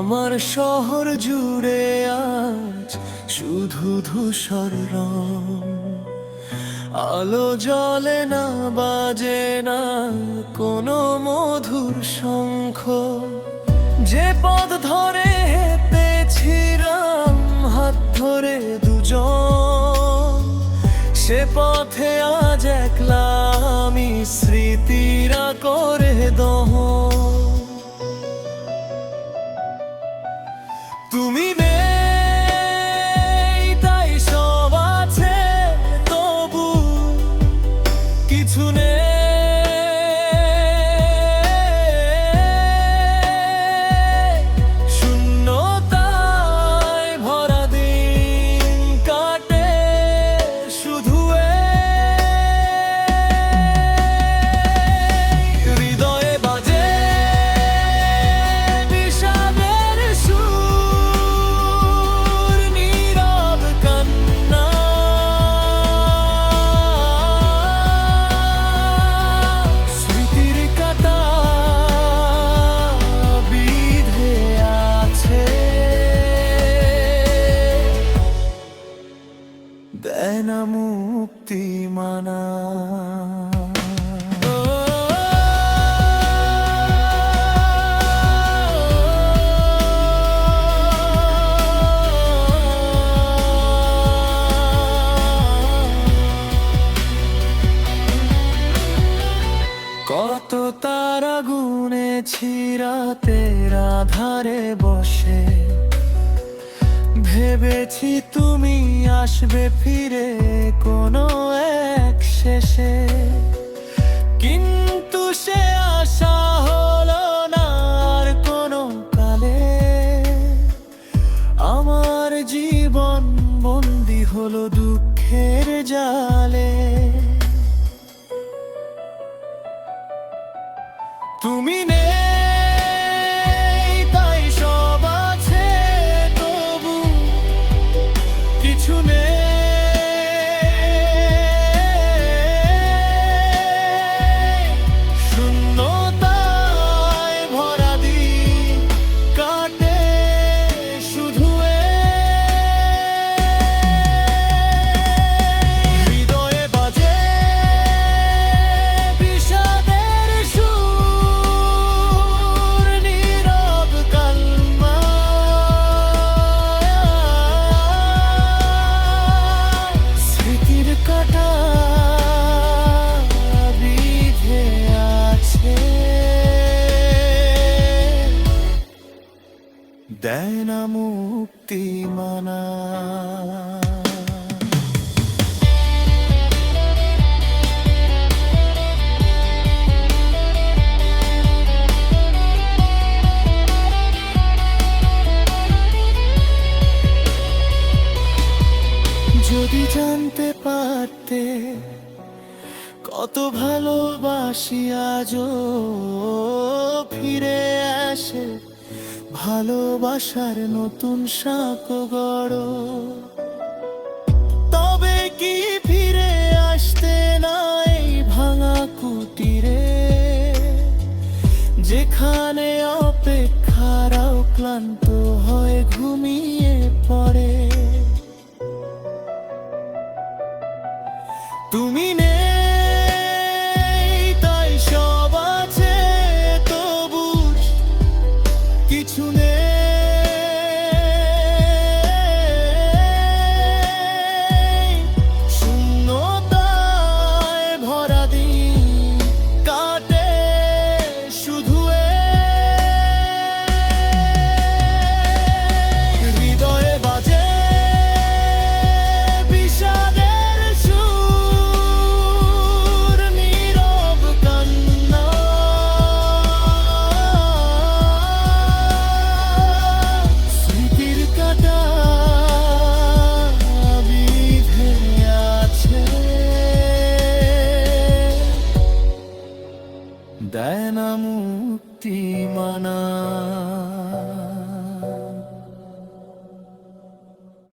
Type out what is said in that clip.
আমার শহর জুড়ে আজ শুধু ধূসর রং। আলো জ্বলে না, বাজে না কোনো মধুর শঙ্খ। যে পথ ধরে হেঁটেছিলাম, হাত ধরে দুজন। সে পথে আজ একলা আমি স্মৃতিরা করে দহন। তুমি নেই দেয় না মুক্তি মানা। কত তারা গুনেছি রাতের আধারে বসে ভেবেছি তুমি আসবে ফিরে কোনো এক শেষে। কিন্তু সে আশা হলো না আর কোনো কালে। আমার জীবন বন্দি হলো দুঃখের জালে। তুমি নেই দেয় যদি জানতে পারতে কত ভালোবাসি আজও ফিরে আসে ভালোবাসার নতুন শাক গড়। তবে কি ফিরে আসতে নাই ভাঙা কুটিরে? যেখানে অপেক্ষারাও ক্লান্ত হয়ে ঘুমিয়ে পড়ে। তুমি নেই কিছু নেই। দেন মুক্তি মানা।